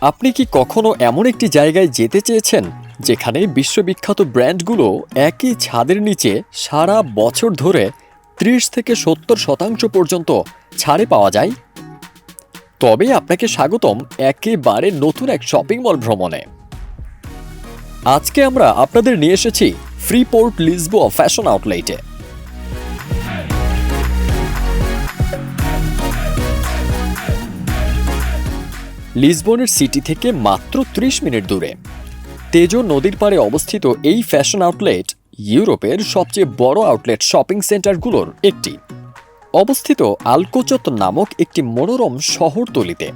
আপনি কি কখনো এমন একটি জায়গায় যেতে চেয়েছেন যেখানে বিশ্ববিখ্যাত ব্র্যান্ডগুলো একই ছাদের নিচে সারা বছর ধরে ত্রিশ থেকে সত্তর শতাংশ পর্যন্ত ছাড়ে পাওয়া যায়? তবে আপনাকে স্বাগতম একেবারে নতুন এক শপিং মল ভ্রমণে। আজকে আমরা আপনাদের নিয়ে এসেছি ফ্রিপোর্ট লিসবো ফ্যাশন আউটলেটে। লিসবনের সিটি থেকে মাত্র ত্রিশ মিনিট দূরে। তেজো নদীর পাড়ে অবস্থিত এই ফ্যাশন আউটলেট ইউরোপের সবচেয়ে বড় আউটলেট শপিং সেন্টারগুলোর একটি। অবস্থিত আলকোচত নামক একটি মনোরম শহরতলিতে,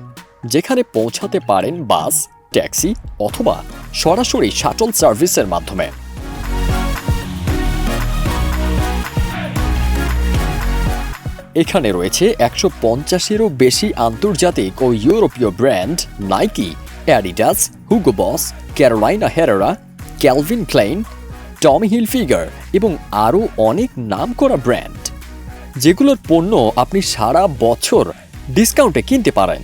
যেখানে পৌঁছাতে পারেন বাস, ট্যাক্সি অথবা সরাসরি শাটল সার্ভিসের মাধ্যমে। এখানে রয়েছে একশো পঞ্চাশেরও বেশি আন্তর্জাতিক ও ইউরোপীয় brand Nike, Adidas, Hugo Boss, Carolina Herrera, Calvin Klein, Tommy Hilfiger এবং আরও অনেক নামকরা ব্র্যান্ড। যেগুলোর পণ্য আপনি সারা বছর ডিসকাউন্টে কিনতে পারেন।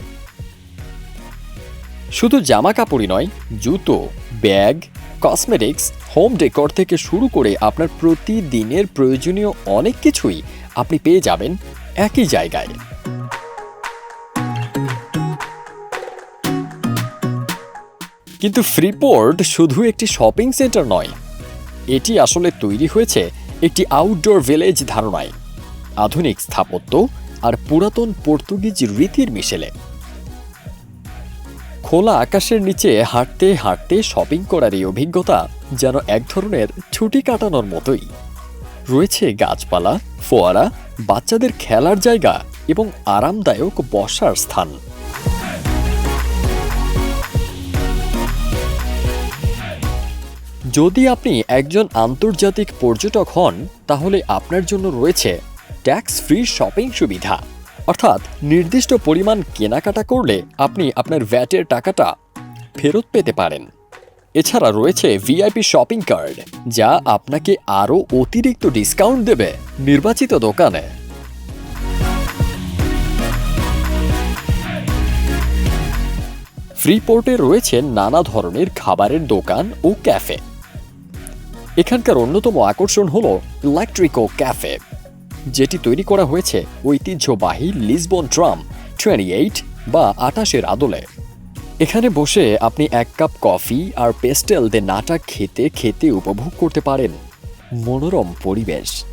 শুধু জামা কাপড়ই নয়, জুতো, ব্যাগ, কসমেটিক্স, হোম ডেকর থেকে শুরু করে আপনার প্রতিদিনের প্রয়োজনীয় অনেক কিছুই আপনি পেয়ে যাবেন একই জায়গায়। কিন্তু ফ্রিপোর্ট শুধু একটি শপিং সেন্টার নয়, এটি আসলে তৈরি হয়েছে একটি আউটডোর ভিলেজ ধারণায়। আধুনিক স্থাপত্য আর পুরাতন পর্তুগিজ রীতির মিশেলে। খোলা আকাশের নিচে হাঁটতে হাঁটতে শপিং করার এই অভিজ্ঞতা যেন এক ধরনের ছুটি কাটানোর মতোই। রয়েছে গাছপালা, ফোয়ারা, বাচ্চাদের খেলার জায়গা এবং আরামদায়ক বসার স্থান। যদি আপনি একজন আন্তর্জাতিক পর্যটক হন, তাহলে আপনার জন্য রয়েছে ট্যাক্স ফ্রি শপিং সুবিধা। অর্থাৎ নির্দিষ্ট পরিমাণ কেনাকাটা করলে আপনি আপনার ভ্যাটের টাকাটা ফেরত পেতে পারেন। এছাড়া রয়েছে ভিআইপি শপিং কার্ড যা আপনাকে আরও অতিরিক্ত ডিসকাউন্ট দেবে নির্বাচিত দোকানে। ফ্রিপোর্টে রয়েছে নানা ধরনের খাবারের দোকান ও ক্যাফে এখানকার অন্যতম আকর্ষণ হল ইলেকট্রিকো ক্যাফে যেটি তৈরি করা হয়েছে ঐতিহ্যবাহী লিসবন ট্রাম টোয়েন্টি এইট বা আটাশের আদলে। এখানে বসে আপনি এক কাপ কফি আর পেস্টেল দে নাটা খেতে খেতে উপভোগ করতে পারেন। মনোরম পরিবেশ।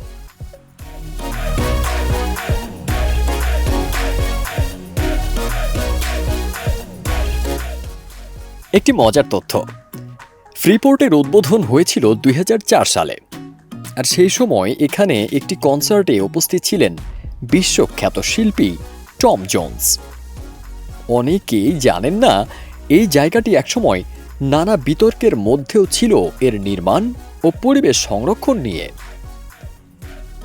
একটি মজার তথ্য। ফ্রিপোর্টের উদ্বোধন হয়েছিল দুই হাজার চার সালে। আর সেই সময় এখানে একটি কনসার্টে উপস্থিত ছিলেন বিশ্বখ্যাত শিল্পী টম জোন্স। অনেকেই জানেন না, এই জায়গাটি একসময় নানা বিতর্কের মধ্যেও ছিল এর নির্মাণ ও পরিবেশ সংরক্ষণ নিয়ে।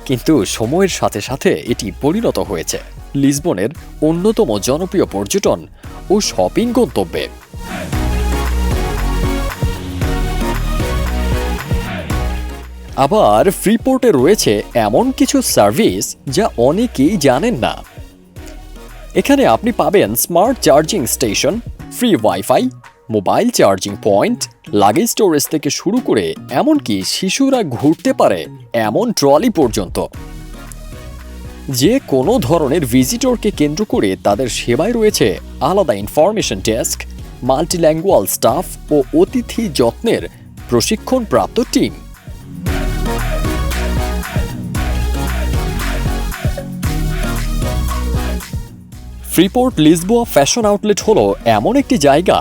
কিন্তু সময়ের সাথে সাথে এটি পরিণত হয়েছে। লিসবনের অন্যতম জনপ্রিয় পর্যটন ও শপিং গন্তব্যে। আবার ফ্রিপোর্টে রয়েছে এমন কিছু সার্ভিস যা অনেকেই জানেন না। এখানে আপনি পাবেন smart charging station free wifi mobile charging point luggage storage থেকে শুরু করে এমনকি শিশুরা ঘুরতে পারে এমন ট্রলি পর্যন্ত। যে কোনো ধরনের ভিজিটরকে কেন্দ্র করে তাদের সেবায় রয়েছে আলাদা ইনফরমেশন ডেস্ক মাল্টিল্যাঙ্গুয়াল স্টাফ ও অতিথি যত্নের প্রশিক্ষণপ্রাপ্ত team freeport Lisboa fashion outlet হলো এমন একটি জায়গা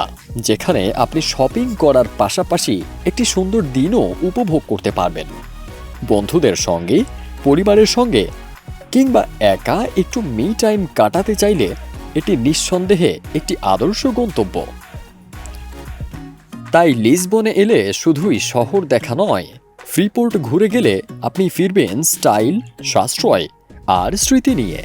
যেখানে আপনি শপিং করার পাশাপাশি একটি সুন্দর দিনও উপভোগ করতে পারবেন। বন্ধুদের সঙ্গে, পরিবারের সঙ্গে, কিংবা একা একটু মি টাইম কাটাতে চাইলে এটি নিঃসন্দেহে একটি আদর্শ গন্তব্য। তাই লিসবনে এলে শুধুই শহর দেখা নয়, ফ্রিপোর্ট ঘুরে গেলে আপনি ফিরবেন স্টাইল, সাশ্রয় আর স্মৃতি নিয়ে।